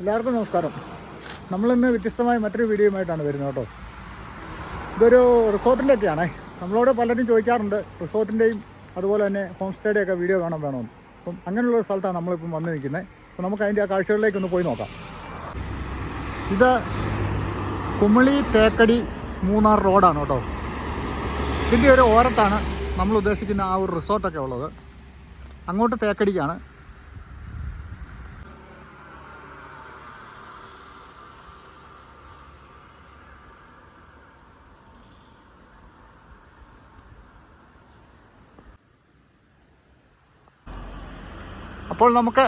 എല്ലാവർക്കും നമസ്കാരം. നമ്മളിന്ന് വ്യത്യസ്തമായ മറ്റൊരു വീഡിയോയുമായിട്ടാണ് വരുന്നത് കേട്ടോ. ഇതൊരു റിസോർട്ടിന്റെ ഒക്കെയാണേ നമ്മളോട് പലരും ചോദിക്കാറുണ്ട് റിസോർട്ടിന്റെയും അതുപോലെ തന്നെ ഹോം സ്റ്റേയുടെ ഒക്കെ വീഡിയോ വേണം വേണമെന്ന് അപ്പം അങ്ങനെയുള്ള സ്ഥലത്താണ് നമ്മളിപ്പം വന്ന് നിൽക്കുന്നത്. അപ്പം നമുക്ക് അതിന്റെ ആ കാഴ്ചകളിലേക്ക് ഒന്ന് പോയി നോക്കാം. ഇത് കുമളി തേക്കടി മൂന്നാർ റോഡാണ് കേട്ടോ. ഇതിന്റെ ഒരു ഓരത്താണ് നമ്മൾ ഉദ്ദേശിക്കുന്ന ആ ഒരു റിസോർട്ടൊക്കെ ഉള്ളത്. അങ്ങോട്ട് തേക്കടിക്കാണ്. അപ്പോൾ നമുക്ക്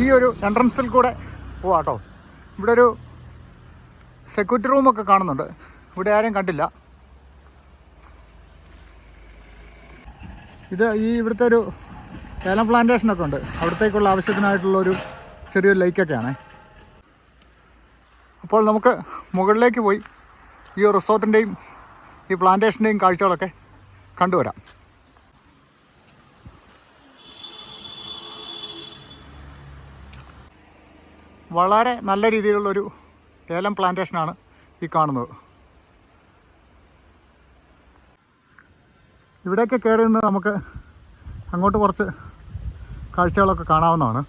ഈ ഒരു എൻട്രൻസിൽ കൂടെ പോവാം കേട്ടോ ഇവിടെ ഒരു സെക്യൂരിറ്റി റൂമൊക്കെ കാണുന്നുണ്ട്. ഇവിടെ ആരെയും കണ്ടില്ല. ഇത് ഈ ഇവിടുത്തെ ഒരു ഏലം പ്ലാന്റേഷനൊക്കെ ഉണ്ട്. അവിടത്തേക്കുള്ള ആവശ്യത്തിനായിട്ടുള്ള ഒരു ചെറിയൊരു ലൈക്കൊക്കെയാണ് അപ്പോൾ നമുക്ക് മുകളിലേക്ക് പോയി ഈ റിസോർട്ടിന്റെയും ഈ പ്ലാന്റേഷന്റെയും കാഴ്ചകളൊക്കെ കണ്ടുവരാം. വളരെ നല്ല രീതിയിലുള്ളൊരു ഏലം പ്ലാന്റേഷനാണ് ഈ കാണുന്നത്. ഇവിടെയൊക്കെ കയറി നിന്ന് നമുക്ക് അങ്ങോട്ട് കുറച്ച് കാഴ്ചകളൊക്കെ കാണാവുന്നതാണ്.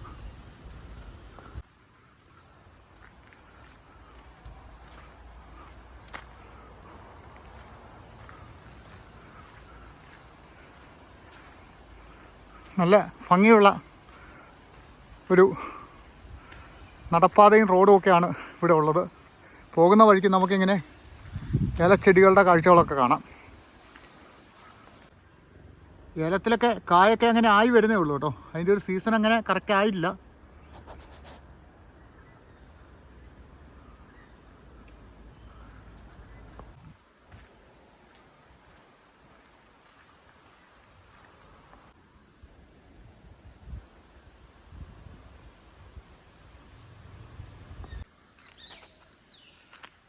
നല്ല ഭംഗിയുള്ള ഒരു നടപ്പാതയും റോഡും ഒക്കെയാണ് ഇവിടെ ഉള്ളത്. പോകുന്ന വഴിക്ക് നമുക്കിങ്ങനെ ഏലച്ചെടികളുടെ കാഴ്ചകളൊക്കെ കാണാം. ഏലത്തിലൊക്കെ കായൊക്കെ അങ്ങനെ ആയി വരുന്നേ ഉള്ളൂ കേട്ടോ. അതിന്റെ ഒരു സീസൺ അങ്ങനെ കറക്റ്റ് ആയില്ല.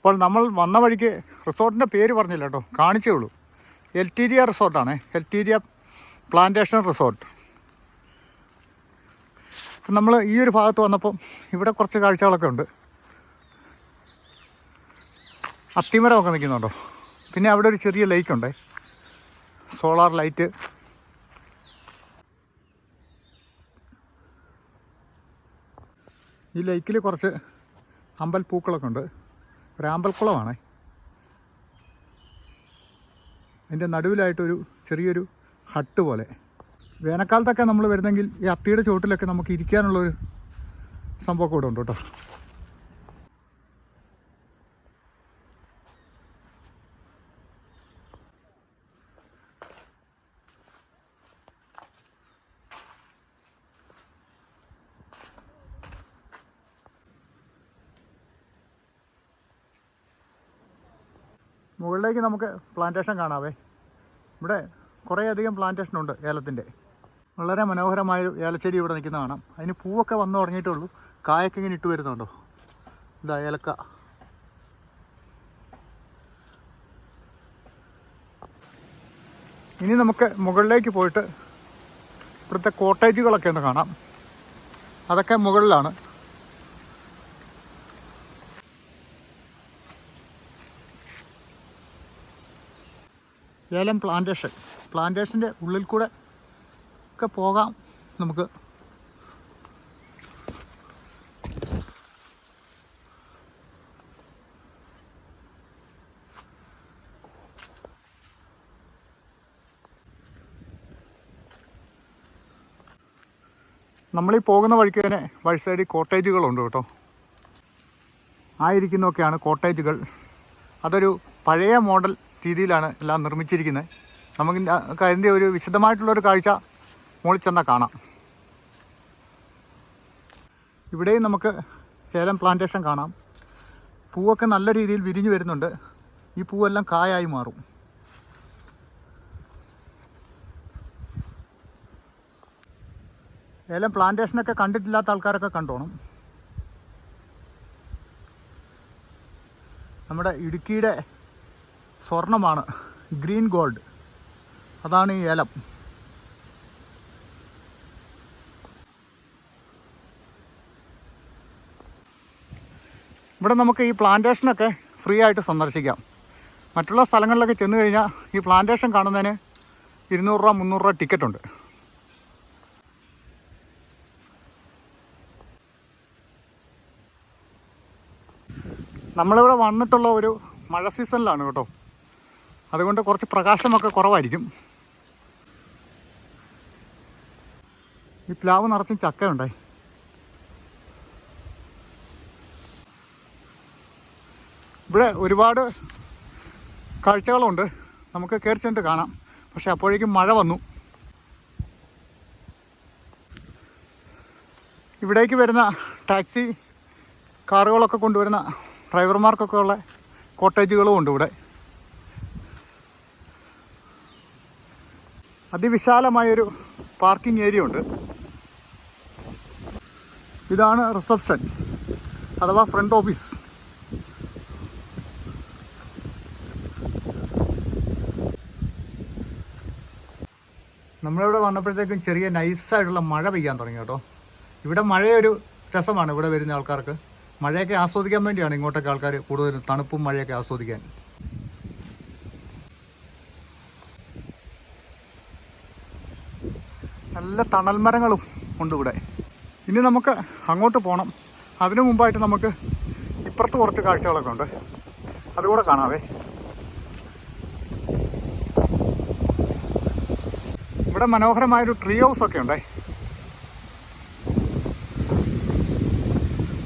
അപ്പോൾ നമ്മൾ വന്ന വഴിക്ക് റിസോർട്ടിന്റെ പേര് പറഞ്ഞില്ല കേട്ടോ. കാണിച്ചേ ഉള്ളൂ. എൽറ്റീരിയ റിസോർട്ടാണ്. എൽറ്റീരിയ പ്ലാന്റേഷൻ റിസോർട്ട്. അപ്പം നമ്മൾ ഈ ഒരു ഭാഗത്ത് വന്നപ്പം ഇവിടെ കുറച്ച് കാഴ്ചകളൊക്കെ ഉണ്ട്. അത്തിമരമൊക്കെ നിൽക്കുന്നുണ്ടോ പിന്നെ അവിടെ ഒരു ചെറിയ ലൈക്കുണ്ട് സോളാർ ലൈറ്റ് ഈ ലേക്കിൽ കുറച്ച് അമ്പൽപ്പൂക്കളൊക്കെ ഉണ്ട്. ഒരു അമ്പൽക്കുളമാണേ അതിന്റെ നടുവിലായിട്ടൊരു ചെറിയൊരു ഹട്ട് പോലെ. വേനൽക്കാലത്തൊക്കെ നമ്മൾ വരുന്നെങ്കിൽ ഈ അത്തിയുടെ ചുവട്ടിലൊക്കെ നമുക്ക് ഇരിക്കാനുള്ളൊരു സംഭവമൊക്കെ ഇവിടെ ഉണ്ട് കേട്ടോ മുകളിലേക്ക് നമുക്ക് പ്ലാന്റേഷൻ കാണാവേ. ഇവിടെ കുറേയധികം പ്ലാന്റേഷൻ ഉണ്ട് ഏലത്തിന്റെ വളരെ മനോഹരമായൊരു ഏലച്ചെടി ഇവിടെ നിൽക്കുന്ന കാണാം. അതിന് പൂവൊക്കെ വന്നു തുടങ്ങിയിട്ടുള്ളൂ കായൊക്കെ ഇങ്ങനെ ഇട്ട് വരുന്നുണ്ടോ? ഇതാ ഏലക്ക. ഇനി നമുക്ക് മുകളിലേക്ക് പോയിട്ട് ഇവിടുത്തെ കോട്ടേജുകളൊക്കെ ഒന്ന് കാണാം. അതൊക്കെ മുകളിലാണ്. ഏലം പ്ലാന്റേഷൻ പ്ലാന്റേഷന്റെ ഉള്ളിൽ കൂടെ ഒക്കെ പോകാം നമുക്ക്. നമ്മളീ പോകുന്ന വഴിക്ക് തന്നെ വഴി സൈഡിൽ കോട്ടേജുകളുണ്ട് കേട്ടോ. ആയിരിക്കുന്നൊക്കെയാണ് കോട്ടേജുകൾ. അതൊരു പഴയ മോഡൽ രീതിയിലാണ് എല്ലാം നിർമ്മിച്ചിരിക്കുന്നത്. നമുക്ക് അതിന്റെ ഒരു വിശദമായിട്ടുള്ളൊരു കാഴ്ച മുകളിൽ ചെന്നാൽ കാണാം. ഇവിടെയും നമുക്ക് ഏലം പ്ലാന്റേഷൻ കാണാം. പൂവൊക്കെ നല്ല രീതിയിൽ വിരിഞ്ഞു വരുന്നുണ്ട്. ഈ പൂവെല്ലാം കായായി മാറും. ഏലം പ്ലാന്റേഷനൊക്കെ കണ്ടിട്ടില്ലാത്ത ആൾക്കാരൊക്കെ കണ്ടോണം. നമ്മുടെ ഇടുക്കിയുടെ സ്വർണമാണ്. Green gold. അതാണ് ഈ ഏലം. ഇവിടെ നമുക്ക് ഈ പ്ലാന്റേഷനൊക്കെ ഫ്രീ ആയിട്ട് സന്ദർശിക്കാം. മറ്റുള്ള സ്ഥലങ്ങളിലൊക്കെ ചെന്ന് കഴിഞ്ഞാൽ ഈ പ്ലാന്റേഷൻ കാണുന്നതിന് ഇരുന്നൂറ് രൂപ മുന്നൂറ് രൂപ ടിക്കറ്റ് ഉണ്ട്. നമ്മളിവിടെ വന്നിട്ടുള്ള ഒരു മഴ സീസണിലാണ് കേട്ടോ. അതുകൊണ്ട് കുറച്ച് പ്രകാശമൊക്കെ കുറവായിരിക്കും. ഈ പ്ലാവ് നിറച്ചും ചക്കയുണ്ടായി ഇവിടെ ഒരുപാട് കാഴ്ചകളുണ്ട്. നമുക്ക് കയറി ചെന്നിട്ട് കാണാം. പക്ഷെ അപ്പോഴേക്കും മഴ വന്നു. ഇവിടേക്ക് വരുന്ന ടാക്സി കാറുകളൊക്കെ കൊണ്ടുവരുന്ന ഡ്രൈവർമാർക്കൊക്കെ ഉള്ള കോട്ടേജുകളും ഉണ്ട് ഇവിടെ. അതിവിശാലമായൊരു പാർക്കിംഗ് ഏരിയ ഉണ്ട്. ഇതാണ് റിസപ്ഷൻ അഥവാ ഫ്രണ്ട് ഓഫീസ്. നമ്മളിവിടെ വന്നപ്പോഴത്തേക്കും ചെറിയ നൈസായിട്ടുള്ള മഴ പെയ്യാൻ തുടങ്ങി കേട്ടോ. ഇവിടെ മഴയൊരു രസമാണ് ഇവിടെ വരുന്ന ആൾക്കാർക്ക്. മഴയൊക്കെ ആസ്വദിക്കാൻ വേണ്ടിയാണ് ഇങ്ങോട്ടൊക്കെ ആൾക്കാർ കൂടുതലും തണുപ്പും മഴയൊക്കെ ആസ്വദിക്കാൻ. നല്ല തണൽ മരങ്ങളും ഉണ്ട് ഇവിടെ. ഇനി നമുക്ക് അങ്ങോട്ട് പോകണം അതിനു മുമ്പായിട്ട് നമുക്ക് ഇപ്പുറത്ത് കുറച്ച് കാഴ്ചകളൊക്കെ ഉണ്ട്. അതുകൂടെ കാണാവേ. ഇവിടെ മനോഹരമായൊരു ട്രീ ഹൗസ് ഒക്കെ ഉണ്ടേ.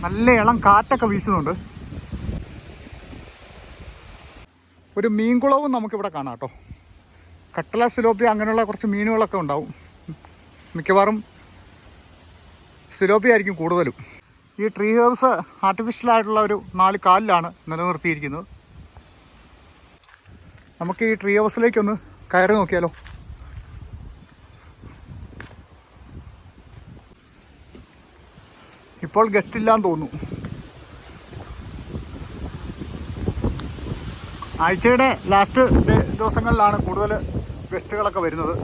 നല്ല ഇളം കാറ്റൊക്കെ വീശുന്നുണ്ട്. ഒരു മീൻകുളവും നമുക്കിവിടെ കാണാം കേട്ടോ. കട്ടല സിലോപ്പി അങ്ങനെയുള്ള കുറച്ച് മീനുകളൊക്കെ ഉണ്ടാവും. മിക്കവാറും സിലോപ്പി ആയിരിക്കും കൂടുതലും. ഈ ട്രീ ഹൗസ് ആർട്ടിഫിഷ്യൽ ആയിട്ടുള്ള ഒരു നാല് കാലിലാണ് നിലനിർത്തിയിരിക്കുന്നത്. നമുക്ക് ഈ ട്രീ ഹൗസിലേക്കൊന്ന് കയറി നോക്കിയാലോ? ഇപ്പോൾ ഗസ്റ്റ് ഇല്ലാന്ന് തോന്നുന്നു. ആഴ്ചയുടെ ലാസ്റ്റ് ദിവസങ്ങളിലാണ് കൂടുതൽ ഗസ്റ്റുകളൊക്കെ വരുന്നത്.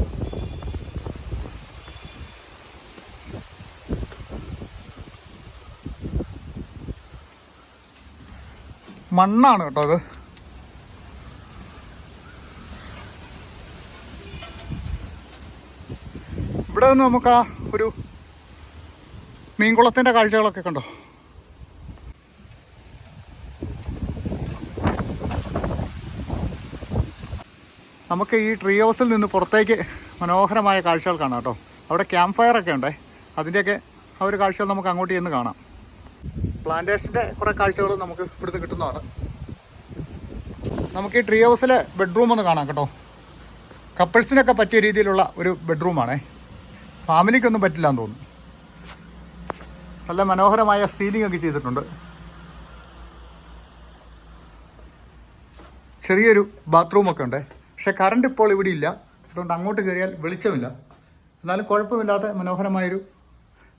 മണ്ണാണ് കേട്ടോ അത്. ഇവിടെ നിന്ന് നമുക്ക് ആ ഒരു മീൻകുളത്തിന്റെ കാഴ്ചകളൊക്കെ കണ്ടോ? നമുക്ക് ഈ ട്രീ ഹൗസിൽ നിന്ന് പുറത്തേക്ക് മനോഹരമായ കാഴ്ചകൾ കാണാം കേട്ടോ. അവിടെ ക്യാമ്പ് ഫയർ ഒക്കെ ഉണ്ടേ. അതിന്റെയൊക്കെ ആ ഒരു കാഴ്ചകൾ നമുക്ക് അങ്ങോട്ട് ചെന്ന് കാണാം. പ്ലാന്റേഷന്റെ കുറേ കാഴ്ചകൾ നമുക്ക് ഇവിടുന്ന് കിട്ടുന്നതാണ്. നമുക്ക് ഈ ട്രീ ഹൗസിലെ ബെഡ്റൂം ഒന്ന് കാണാം കേട്ടോ. കപ്പിൾസിനൊക്കെ പറ്റിയ രീതിയിലുള്ള ഒരു ബെഡ്റൂമാണേ ഫാമിലിക്കൊന്നും പറ്റില്ല എന്ന് തോന്നുന്നു. നല്ല മനോഹരമായ സീലിംഗ് ഒക്കെ ചെയ്തിട്ടുണ്ട്. ചെറിയൊരു ബാത്റൂമൊക്കെ ഉണ്ട്. പക്ഷെ കറണ്ട് ഇപ്പോൾ ഇവിടെ ഇല്ല. അതുകൊണ്ട് അങ്ങോട്ട് കയറിയാൽ വെളിച്ചമില്ല. എന്നാലും കുഴപ്പമില്ലാത്ത മനോഹരമായൊരു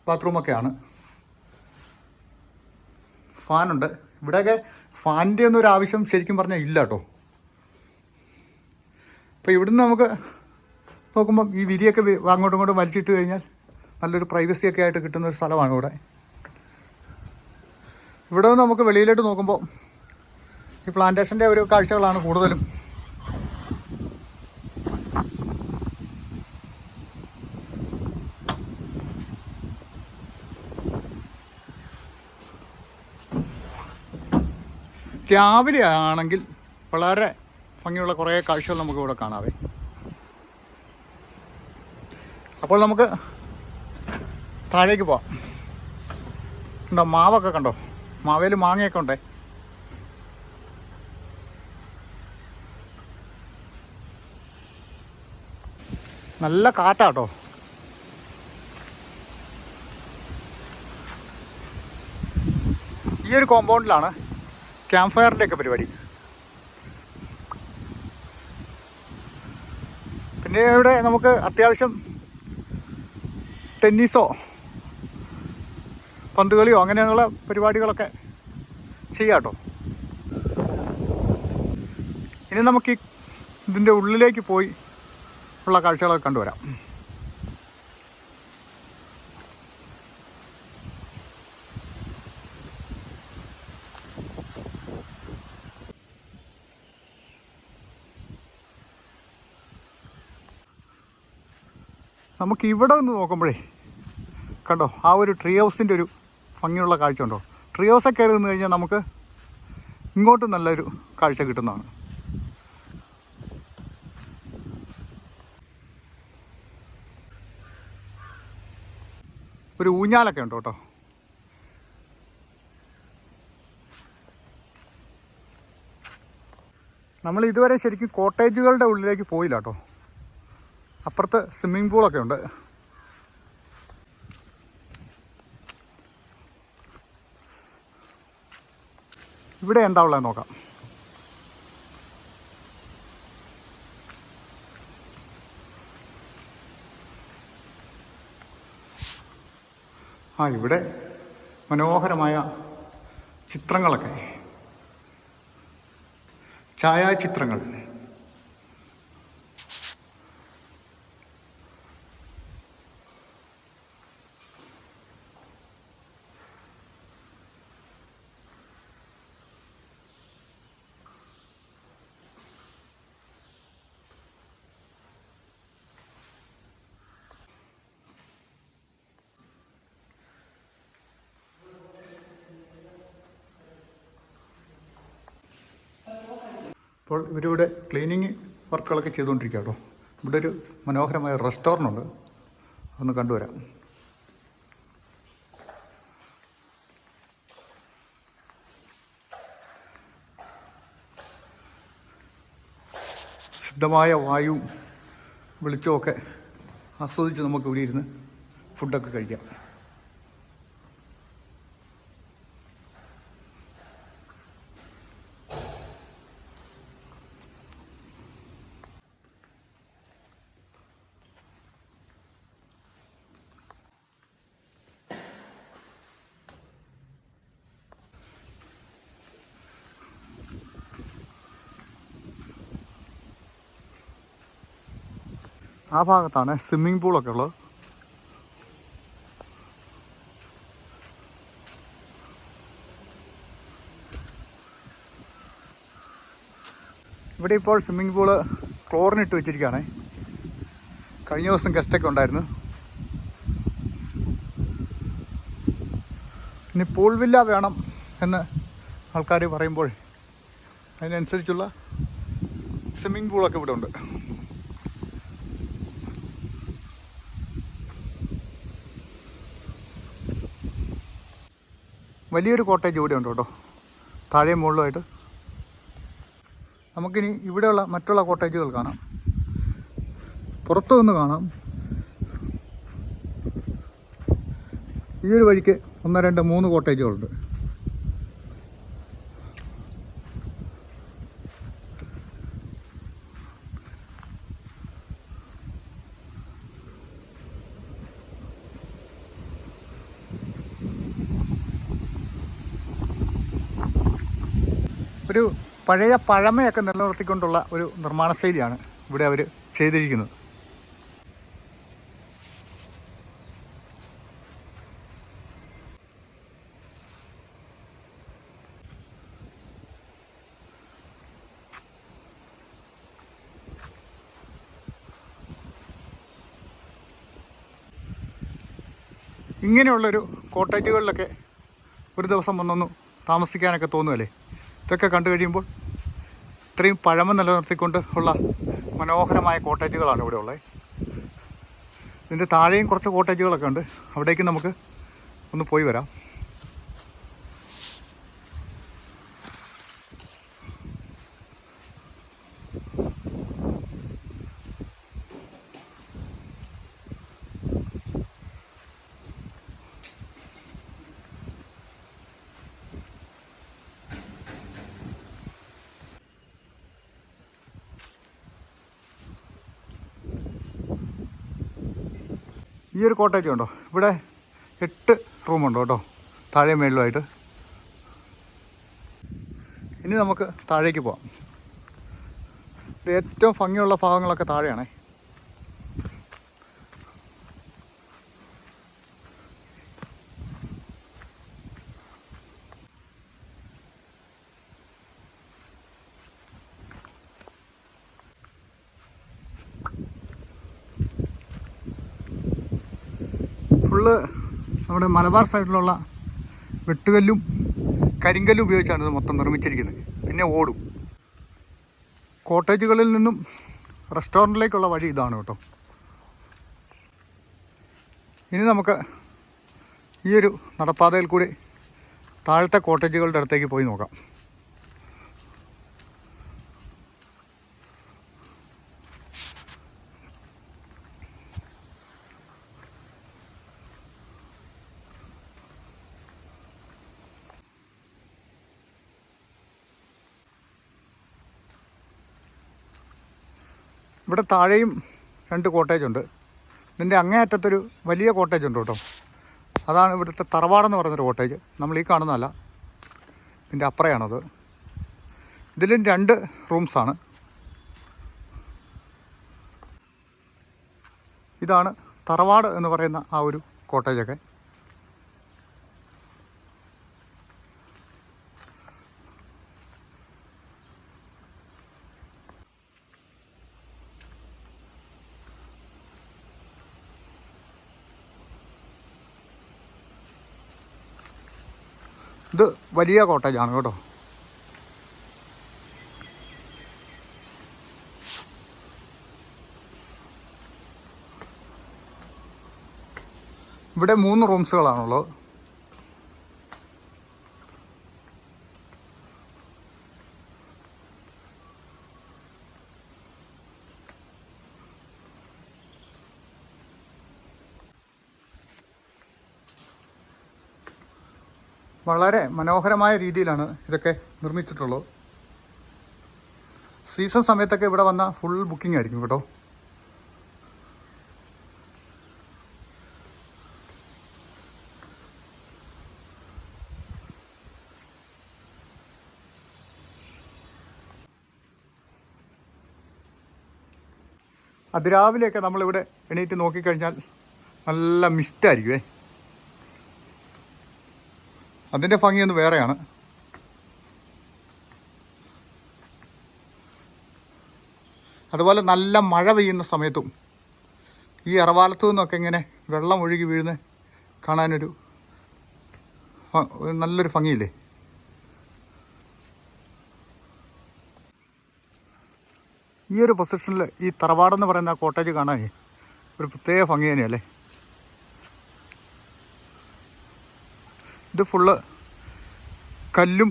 ബാത്റൂമൊക്കെയാണ് ഫാനുണ്ട്. ഇവിടെയൊക്കെ ഫാനിന്റെ ഒന്നും ഒരു ആവശ്യം ശരിക്കും പറഞ്ഞാൽ ഇല്ല കേട്ടോ. അപ്പോൾ ഇവിടുന്ന് നമുക്ക് നോക്കുമ്പം ഈ വിരിയൊക്കെ അങ്ങോട്ടും ഇങ്ങോട്ടും വലിച്ചിട്ട് കഴിഞ്ഞാൽ നല്ലൊരു പ്രൈവസി ഒക്കെ ആയിട്ട് കിട്ടുന്ന ഒരു സ്ഥലമാണ് ഇവിടെ. ഇവിടെ നിന്ന് നമുക്ക് വെളിയിലോട്ട് നോക്കുമ്പോൾ ഈ പ്ലാന്റേഷന്റെ ഒരു കാഴ്ചകളാണ് കൂടുതലും. രാവിലെ ആണെങ്കിൽ വളരെ ഭംഗിയുള്ള കുറേ കാഴ്ചകൾ നമുക്ക് ഇവിടെ കാണാവേ. അപ്പോൾ നമുക്ക് താഴേക്ക് പോവാം. ഉണ്ടോ മാവൊക്കെ കണ്ടോ? മാവേൽ മാങ്ങയൊക്കെ ഉണ്ടേ? നല്ല കാറ്റാട്ടോ. ഈ ഒരു കോമ്പൗണ്ടിലാണ് ക്യാമ്പ് ഫയറിന്റെ ഒക്കെ പരിപാടി. പിന്നെ ഇവിടെ നമുക്ക് അത്യാവശ്യം ടെന്നീസോ പന്തുകളിയോ അങ്ങനെയുള്ള പരിപാടികളൊക്കെ ചെയ്യാം കേട്ടോ. ഇനി നമുക്ക് ഇതിന്റെ ഉള്ളിലേക്ക് പോയി ഉള്ള കാഴ്ചകളൊക്കെ കണ്ടുവരാം. നമുക്ക് ഇവിടെ നിന്ന് നോക്കുമ്പോഴേ കണ്ടോ ആ ഒരു ട്രീ ഹൗസിന്റെ ഒരു ഭംഗിയുള്ള കാഴ്ച ഉണ്ടോ? ട്രീ ഹൗസൊക്കെ കയറി നിന്ന് കഴിഞ്ഞാൽ നമുക്ക് ഇങ്ങോട്ട് നല്ലൊരു കാഴ്ച കിട്ടുന്നതാണ്. ഒരു ഊഞ്ഞാലൊക്കെ ഉണ്ട് കേട്ടോ? നമ്മൾ ഇതുവരെ ശരിക്കും കോട്ടേജുകളുടെ ഉള്ളിലേക്ക് പോയില്ല കേട്ടോ. അപ്പുറത്ത് സ്വിമ്മിംഗ് പൂളൊക്കെ ഉണ്ട്. ഇവിടെ എന്താ ഉള്ളത് നോക്കാം. ആ ഇവിടെ മനോഹരമായ ചിത്രങ്ങളൊക്കെ. ഛായാചിത്രങ്ങൾ. ഇപ്പോൾ ഇവരിവിടെ ക്ലീനിങ് വർക്കുകളൊക്കെ ചെയ്തുകൊണ്ടിരിക്കുക കേട്ടോ ഇവിടെ ഒരു മനോഹരമായ റെസ്റ്റോറന്റ് ഉണ്ട് അതൊന്ന് കണ്ടുവരാം. ശുദ്ധമായ വായു വെളിച്ചമൊക്കെ ആസ്വദിച്ച് നമുക്ക് ഇവിടെ ഇരുന്ന് ഫുഡൊക്കെ കഴിക്കാം. ആ ഭാഗത്താണ് സ്വിമ്മിംഗ് പൂളൊക്കെ ഉള്ളത്. ഇവിടെ ഇപ്പോൾ സ്വിമ്മിംഗ് പൂൾ ക്ലോറിനിട്ട് വെച്ചിരിക്കുകയാണ്. കഴിഞ്ഞ ദിവസം ഗസ്റ്റൊക്കെ ഉണ്ടായിരുന്നു. ഇനി പൂൾ വില്ല വേണം എന്ന് ആൾക്കാർ പറയുമ്പോൾ അതിനനുസരിച്ചുള്ള സ്വിമ്മിംഗ് പൂളൊക്കെ ഇവിടെ ഉണ്ട്. വലിയൊരു കോട്ടേജ് ഇവിടെ ഉണ്ട് കേട്ടോ. താഴെ മുകളിലുമായിട്ട്. നമുക്കിനി ഇവിടെയുള്ള മറ്റുള്ള കോട്ടേജുകൾ കാണാം. പുറത്തു നിന്ന് കാണാം. ഈ ഒരു വഴിക്ക് ഒന്ന് രണ്ട് മൂന്ന് കോട്ടേജുകളുണ്ട്. ഒരു പഴയ പഴമയൊക്കെ നിലനിർത്തിക്കൊണ്ടുള്ള ഒരു നിർമ്മാണ ശൈലിയാണ് ഇവിടെ അവർ ചെയ്തിരിക്കുന്നത്. ഇങ്ങനെയുള്ളൊരു കോട്ടേജുകളിലൊക്കെ ഒരു ദിവസം വന്നൊന്ന് താമസിക്കാനൊക്കെ തോന്നുമല്ലേ ഇതൊക്കെ കണ്ടു കഴിയുമ്പോൾ ഇത്രയും പഴമ നിലനിർത്തിക്കൊണ്ട് ഉള്ള മനോഹരമായ കോട്ടേജുകളാണ് ഇവിടെ ഉള്ളത്. ഇതിന്റെ താഴെയും കുറച്ച് കോട്ടേജുകളൊക്കെ ഉണ്ട്. അവിടേക്ക് നമുക്ക് ഒന്ന് പോയി വരാം. ഈ ഒരു കോട്ടേജ് ഉണ്ടോ? ഇവിടെ എട്ട് റൂമുണ്ട് കേട്ടോ. താഴെ മേളിലുമായിട്ട്. ഇനി നമുക്ക് താഴേക്ക് പോവാം. ഏറ്റവും ഭംഗിയുള്ള ഭാഗങ്ങളൊക്കെ താഴെയാണേ. ഫുള്ള് നമ്മുടെ മലബാർ സൈഡിലുള്ള വെട്ടുകല്ലും കരിങ്കല്ലും ഉപയോഗിച്ചാണ് ഇത് മൊത്തം നിർമ്മിച്ചിരിക്കുന്നത്. പിന്നെ ഓടും. കോട്ടേജുകളിൽ നിന്നും റെസ്റ്റോറന്റിലേക്കുള്ള വഴി ഇതാണ് കേട്ടോ. ഇനി നമുക്ക് ഈ ഒരു നടപ്പാതയിൽ കൂടി താഴത്തെ കോട്ടേജുകളുടെ അടുത്തേക്ക് പോയി നോക്കാം. ഇവിടെ താഴെയും രണ്ട് കോട്ടേജ് ഉണ്ട്. ഇതിന്റെ അങ്ങേയറ്റത്തൊരു വലിയ കോട്ടേജ് ഉണ്ട് കേട്ടോ. അതാണ് ഇവിടുത്തെ തറവാടെന്ന് പറയുന്നൊരു കോട്ടേജ് നമ്മൾ ഈ കാണുന്നതല്ല. ഇതിന്റെ അപ്പുറയാണത്. ഇതിലും രണ്ട് റൂംസാണ് ഇതാണ് തറവാട് എന്ന് പറയുന്ന ആ ഒരു കോട്ടേജൊക്കെ ഇത് വലിയ കോട്ടേജാണ് കേട്ടോ. ഇവിടെ മൂന്ന് റൂംസുകളാണുള്ളത്. വളരെ മനോഹരമായ രീതിയിലാണ് ഇതൊക്കെ നിർമ്മിച്ചിട്ടുള്ളത്. സീസൺ സമയത്തൊക്കെ ഇവിടെ വന്ന ഫുൾ ബുക്കിംഗ് ആയിരിക്കും കേട്ടോ. അതിരാവിലെയൊക്കെ നമ്മളിവിടെ എണീറ്റ് നോക്കിക്കഴിഞ്ഞാൽ നല്ല മിസ്റ്റായിരിക്കുമേ അതിന്റെ ഭംഗിയൊന്ന് വേറെയാണ്. അതുപോലെ നല്ല മഴ പെയ്യുന്ന സമയത്തും ഈ ഇറവാലത്തു നിന്നൊക്കെ ഇങ്ങനെ വെള്ളം ഒഴുകി വീഴുന്ന കാണാനൊരു നല്ലൊരു ഭംഗിയില്ലേ? ഈ ഒരു പൊസിഷനിൽ ഈ തറവാടെന്ന് പറയുന്ന ആ കോട്ടേജ് കാണാനേ ഒരു പ്രത്യേക ഭംഗി തന്നെയല്ലേ? ഇത് ഫുള്ള് കല്ലും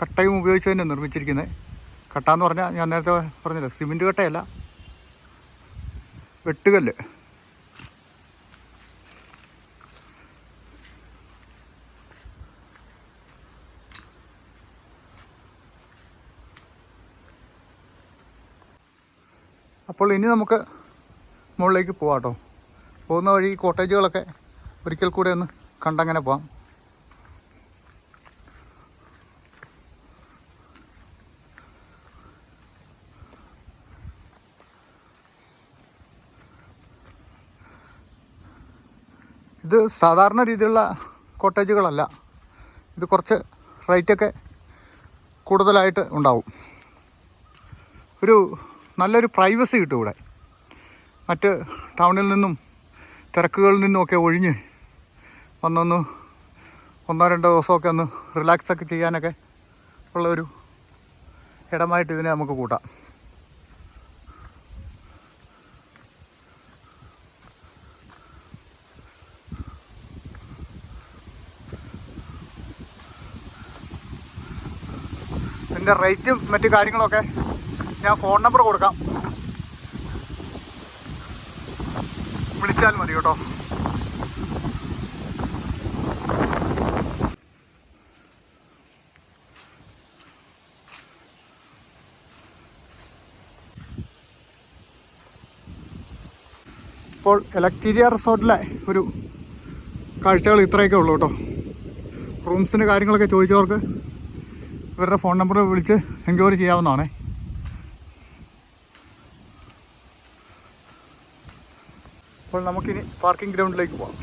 കട്ടയും ഉപയോഗിച്ച് തന്നെ നിർമ്മിച്ചിരിക്കുന്നത് കട്ട എന്ന് പറഞ്ഞാൽ ഞാൻ നേരത്തെ പറഞ്ഞില്ല സിമെന്റ് കട്ടയല്ല വെട്ടുകല്ല് അപ്പോൾ ഇനി നമുക്ക് മുകളിലേക്ക് പോവാം കേട്ടോ പോകുന്ന വഴി കോട്ടേജുകളൊക്കെ ഒരിക്കൽ കൂടെ ഒന്ന് കണ്ടങ്ങനെ പോവാം. സാധാരണ രീതിയിലുള്ള കോട്ടേജുകളല്ല. ഇത് കുറച്ച് റേറ്റൊക്കെ കൂടുതലായിട്ട് ഉണ്ടാവും. ഒരു നല്ലൊരു പ്രൈവസി കിട്ടും ഇവിടെ. മറ്റ് ടൗണിൽ നിന്നും തിരക്കുകളിൽ നിന്നുമൊക്കെ ഒഴിഞ്ഞ് വന്നൊന്ന് ഒന്നോ രണ്ടോ ദിവസമൊക്കെ ഒന്ന് റിലാക്സൊക്കെ ചെയ്യാനൊക്കെ ഉള്ളൊരു ഇടമായിട്ട് ഇതിനെ നമുക്ക് കൂട്ടാം. ഇതിന്റെ റേറ്റും മറ്റു കാര്യങ്ങളൊക്കെ ഞാൻ ഫോൺ നമ്പർ കൊടുക്കാം. വിളിച്ചാൽ മതി കേട്ടോ. ഇപ്പോൾ എലക്ടീരിയ റിസോർട്ടിലെ ഒരു കാഴ്ചകൾ ഇത്രയൊക്കെ ഉള്ളൂ കേട്ടോ. റൂംസിന്റെ കാര്യങ്ങളൊക്കെ ചോദിച്ചവർക്ക് ഇവരുടെ ഫോൺ നമ്പർ വിളിച്ച് എൻക്വയറി ചെയ്യാവുന്നതാണേ. അപ്പോൾ നമുക്കിനി പാർക്കിംഗ് ഗ്രൗണ്ടിലേക്ക് പോവാം.